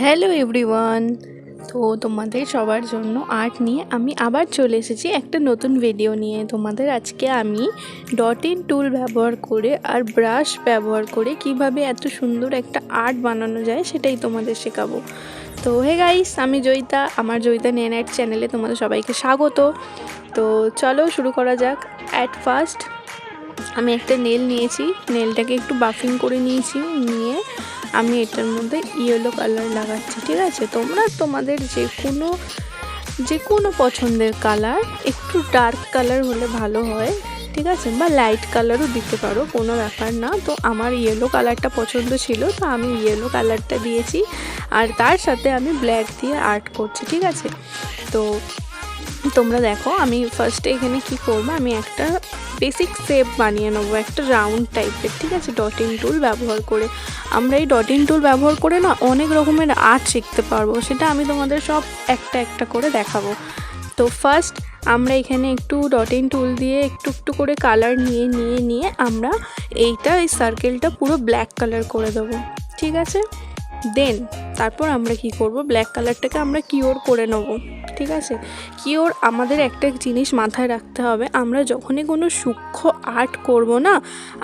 Hello everyone. তো তোমাদের সবার জন্য আর্ট নিয়ে আমি আবার চলে এসেছি একটা নতুন ভিডিও নিয়ে। তোমাদের আজকে আমি ডট ইন টুল ব্যবহার করে আর ব্রাশ ব্যবহার করে কীভাবে এত সুন্দর একটা আর্ট বানানো যায় সেটাই তোমাদের শেখাবো। তো হে গাইস আমি জয়িতা, আমার জয়িতা নেন আর্ট চ্যানেলে তোমাদের সবাইকে স্বাগত। তো চলো শুরু করা যাক। অ্যাট ফার্স্ট আমি একটা নেল নিয়েছি। নেলটাকে একটু বাফিং করে নিয়েছি। নিয়ে আমি এটার মধ্যে ইয়েলো কালার লাগাচ্ছি, ঠিক আছে? তোমরা তোমাদের যে কোনো যে কোনো পছন্দের কালার একটু ডার্ক কালার হলে ভালো হয়, ঠিক আছে? বা লাইট কালারও দিতে পারো, কোনো ব্যাপার না। তো আমার ইয়েলো কালারটা পছন্দ ছিল, তো আমি ইয়েলো কালারটা দিয়েছি। আর তার সাথে আমি ব্ল্যাক দিয়ে আর্ট করছি, ঠিক আছে? তো তোমরা দেখো, আমি ফার্স্টে এখানে কি করব? আমি একটা বেসিক শেপ বানিয়ে নেব, একটা রাউন্ড টাইপের ঠিক আছে? ডটিং টুল ব্যবহার করে। আমরা এই ডটিং টুল ব্যবহার করে না অনেক রকমের আর্ট শিখতে পারব, সেটা আমি তোমাদের সব একটা একটা করে দেখাবো। তো ফার্স্ট আমরা এখানে একটু ডটিং টুল দিয়ে একটু একটু করে কালার নিয়ে নিয়ে নিয়ে আমরা এইটা, এই সার্কেলটা পুরো ব্ল্যাক কালার করে দেবো, ঠিক আছে? দেন তারপর আমরা কি করব? ব্ল্যাক কালারটাকে আমরা কিওর করে নেব। ঠিক আছে? কিওর আমাদের একটা জিনিস মাথায় রাখতে হবে, আমরা যখনই কোনো সূক্ষ্ম আর্ট করব না,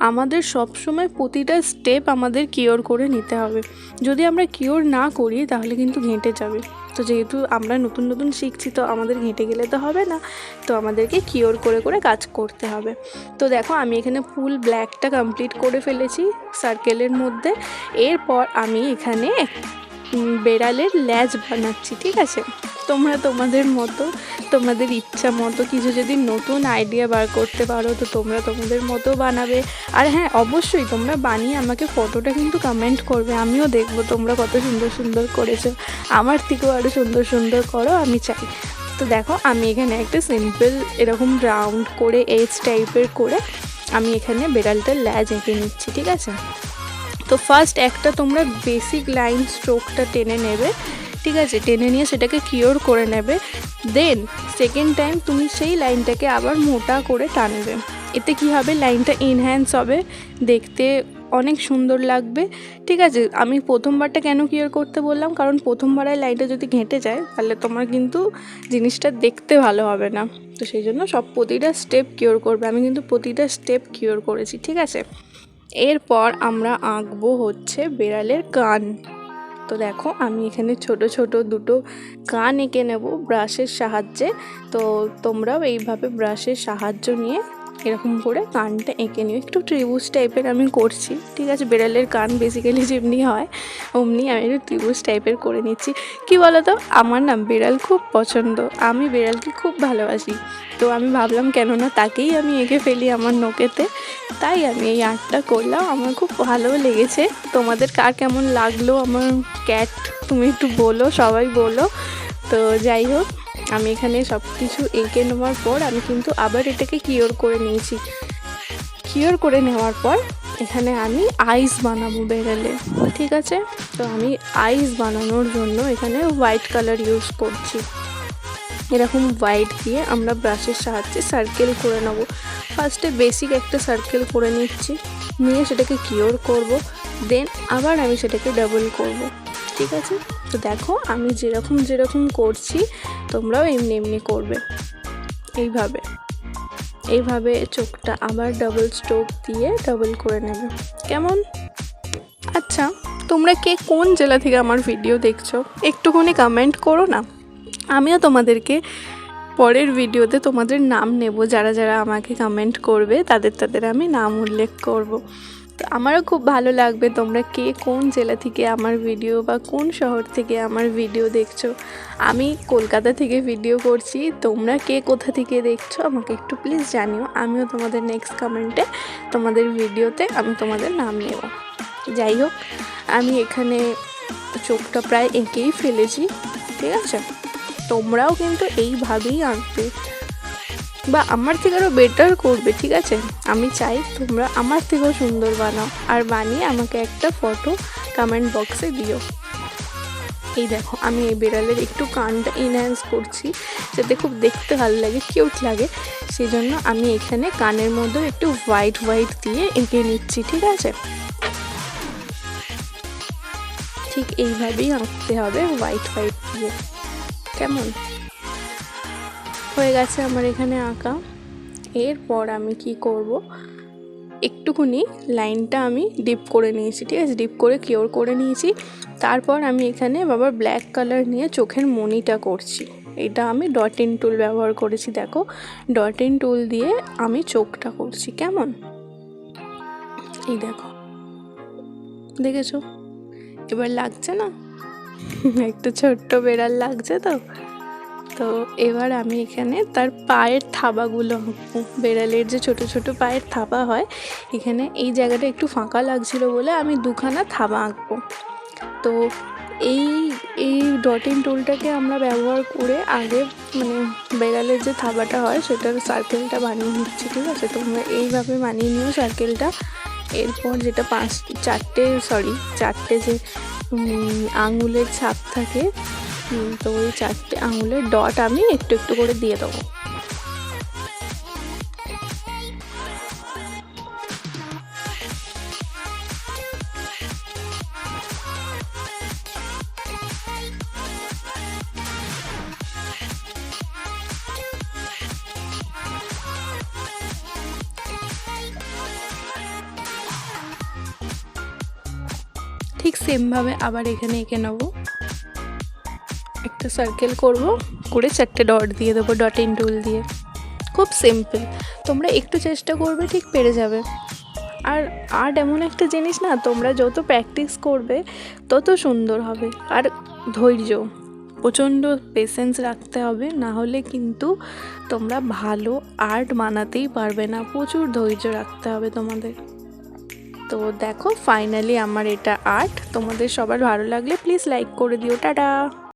আমাদের সবসময় প্রতিটা স্টেপ আমাদের কিওর করে নিতে হবে। যদি আমরা কিওর না করি, তাহলে কিন্তু ঘেঁটে যাবে। তো যেহেতু আমরা নতুন নতুন শিখছি, তো আমাদের ঘেঁটে গেলে তো হবে না। তো আমাদেরকে কিওর করে করে কাজ করতে হবে। তো দেখো, আমি এখানে ফুল ব্ল্যাকটা কমপ্লিট করে ফেলেছি সার্কেলের মধ্যে। এরপর আমি এখানে বেড়ালের ল্যাজ বানাচ্ছি, ঠিক আছে? তোমরা তোমাদের মতো, তোমাদের ইচ্ছা মতো কিছু যদি নতুন আইডিয়া বার করতে পারো, তো তোমরা তোমাদের মতো বানাবে। আর হ্যাঁ অবশ্যই তোমরা বানিয়ে আমাকে ফটোটা কিন্তু কমেন্ট করবে, আমিও দেখব তোমরা কত সুন্দর সুন্দর করেছ। আমার থেকেও আরও সুন্দর সুন্দর করো, আমি চাই। তো দেখো, আমি এখানে একটা সিম্পল এরকম রাউন্ড করে এজ টাইপের করে, আমি এখানে বেড়ালটার ল্যাজ এঁকে নিচ্ছি, ঠিক আছে? তো ফার্স্ট একটা তোমরা বেসিক লাইন স্ট্রোকটা টেনে নেবে, ঠিক আছে? টেনে নিয়ে সেটাকে কিওর করে নেবে। দেন সেকেন্ড টাইম তুমি সেই লাইনটাকে আবার মোটা করে টানবে। এতে কি হবে? লাইনটা এনহ্যান্স হবে। দেখতে অনেক সুন্দর লাগবে। ঠিক আছে? আমি প্রথমবারটা কেন কিওর করতে বললাম? কারণ প্রথমবারের লাইনটা যদি ঘেঁটে যায়, তাহলে তোমার কিন্তু জিনিসটা দেখতে ভালো হবে না। তো সেই জন্য সব প্রতিটা স্টেপ কিওর করবে। আমি কিন্তু প্রতিটা স্টেপ কিওর করেছি, ঠিক আছে? এরপর আমরা আঁকবো হচ্ছে বেড়ালের কান। তো দেখো, আমি এখানে ছোট ছোট দুটো কান এঁকে নেব ব্রাশের সাহায্যে। তো তোমরাও এইভাবে ব্রাশের সাহায্য নিয়ে এরকম করে কানটা এঁকে নিও। একটু ত্রিভুজ টাইপের আমি করছি, ঠিক আছে? বেড়ালের কান বেসিক্যালি যেমনি হয়, অমনি আমি একটু ত্রিভুজ টাইপের করে নিচ্ছি। কি বলো তো আমার না বিড়াল খুব পছন্দ। আমি বিড়ালকে খুব ভালোবাসি। তো আমি ভাবলাম, কেননা তাকেই আমি এঁকে ফেলি আমার নোকেতে তাই আমি এই আর্টটা করলাম। আমার খুব ভালো লেগেছে। তোমাদের কার কেমন লাগল? আমার ক্যাট তুমি একটু বলো, সবাই বলো। তো যাই হোক, আমি এখানে সব কিছু এঁকে নেওয়ার পর আমি কিন্তু আবার এটাকে কিওর করে নিয়েছি। কিওর করে নেওয়ার পর এখানে আমি আইস বানাবো বেড়ালে, ঠিক আছে? তো আমি আইস বানানোর জন্য এখানে হোয়াইট কালার ইউজ করছি। এরকম হোয়াইট দিয়ে আমরা ব্রাশের সাহায্যে সার্কেল করে নেব। ফার্স্টে বেসিক একটা সার্কেল করে নিচ্ছি, নিয়ে সেটাকে কিওর করব দেন আবার আমি সেটাকে ডাবল করব। ঠিক আছে? তো দেখো, আমি যেরকম যেরকম করছি, তোমরাও এমনি এমনি করবে। এইভাবে। এইভাবে চোখটা আবার ডবল স্ট্রোক দিয়ে ডবল করে নেবে। কেমন? আচ্ছা তোমরা কে কোন জেলা থেকে আমার ভিডিও দেখছ? একটুখানি কমেন্ট করো না। আমিও তোমাদেরকে পরের ভিডিওতে তোমাদের নাম নেব। যারা যারা আমাকে কমেন্ট করবে, তাদের তাদের আমি নাম উল্লেখ করব। আমারও খুব ভালো লাগবে তোমরা কে কোন জেলা থেকে আমার ভিডিও বা কোন শহর থেকে আমার ভিডিও দেখছ। আমি কলকাতা থেকে ভিডিও করছি, তোমরা কে কোথা থেকে দেখছ আমাকে একটু প্লিজ জানিও। আমিও তোমাদের নেক্সট কমেন্টে তোমাদের ভিডিওতে আমি তোমাদের নাম নেব। যাই হোক, আমি এখানে চোখটা প্রায় এঁকেই ফেলেছি, ঠিক আছে? তোমরাও কিন্তু এইভাবেই আঁকবে। বা আমার থেকে আরও বেটার করবে, ঠিক আছে? আমি চাই তোমরা আমার থেকেও সুন্দর বানাও। আর বানিয়ে আমাকে একটা ফটো কমেন্ট বক্সে দিও। এই দেখো, আমি এই বেড়ালের একটু কানটা ইনহ্যান্স করছি, যাতে খুব দেখতে ভালো লাগে কিউট লাগে। সেই জন্য আমি এখানে কানের মধ্যে একটু হোয়াইট হোয়াইট দিয়ে এঁকে নিচ্ছি, ঠিক আছে? ঠিক এইভাবেই আঁকতে হবে হোয়াইট হোয়াইট দিয়ে। কেমন? হয়ে গেছে আমার এখানে আঁকা। এরপর আমি কি করব? একটুকুনি লাইনটা আমি ডিপ করে নিয়েছি, ঠিক আছে? ডিপ করে কিওর করে নিয়েছি। তারপর আমি এখানে বাবার ব্ল্যাক কালার নিয়ে চোখের মনিটা করছি। এটা আমি ডট ইন টুল ব্যবহার করেছি, দেখো। ডট ইন টুল দিয়ে আমি চোখটা করছি, কেমন? এই দেখো। দেখেছ? এবার লাগছে না? একটু ছোট্ট বেড়াল লাগছে তো? তো এবার আমি এখানে তার পায়ের থাবাগুলো আঁকবো। বেড়ালের যে ছোট ছোট পায়ের থাবা হয়, এখানে এই জায়গাটা একটু ফাঁকা লাগছিল বলে আমি দুখানা থাবা আঁকবো। তো এই এই ডটিং টুলটাকে আমরা ব্যবহার করে আগে মানে বেড়ালের যে থাবাটা হয়, সেটার সার্কেলটা বানিয়ে নিচ্ছি, ঠিক আছে? তোমরা এইভাবে বানিয়ে নিও সার্কেলটা এরপর যেটা পাঁচ, চারটে সরি চারটে যে আঙুলের ছাপ থাকে তো ওই চারটে আঙুলের ডট আমি একটু একটু করে দিয়ে দেবো। ঠিক সেমভাবে আবার এখানে এঁকে নেব। একটা সার্কেল করব, করে চারটে ডট দিয়ে দেবো ডট টুল দিয়ে। খুব সিম্পল তোমরা একটু চেষ্টা করবে, ঠিক পেরে যাবে। আর আর্ট এমন একটা জিনিস না, তোমরা যত প্র্যাকটিস করবে, তত সুন্দর হবে। আর ধৈর্য, প্রচণ্ড পেশেন্স রাখতে হবে, না হলে কিন্তু তোমরা ভালো আর্ট বানাতেই পারবে না। প্রচুর ধৈর্য রাখতে হবে তোমাদের। তো দেখো ফাইনালি আমার এটা আর্ট তোমাদের সবার ভালো লাগলে প্লিজ লাইক করে দিও। টাটা!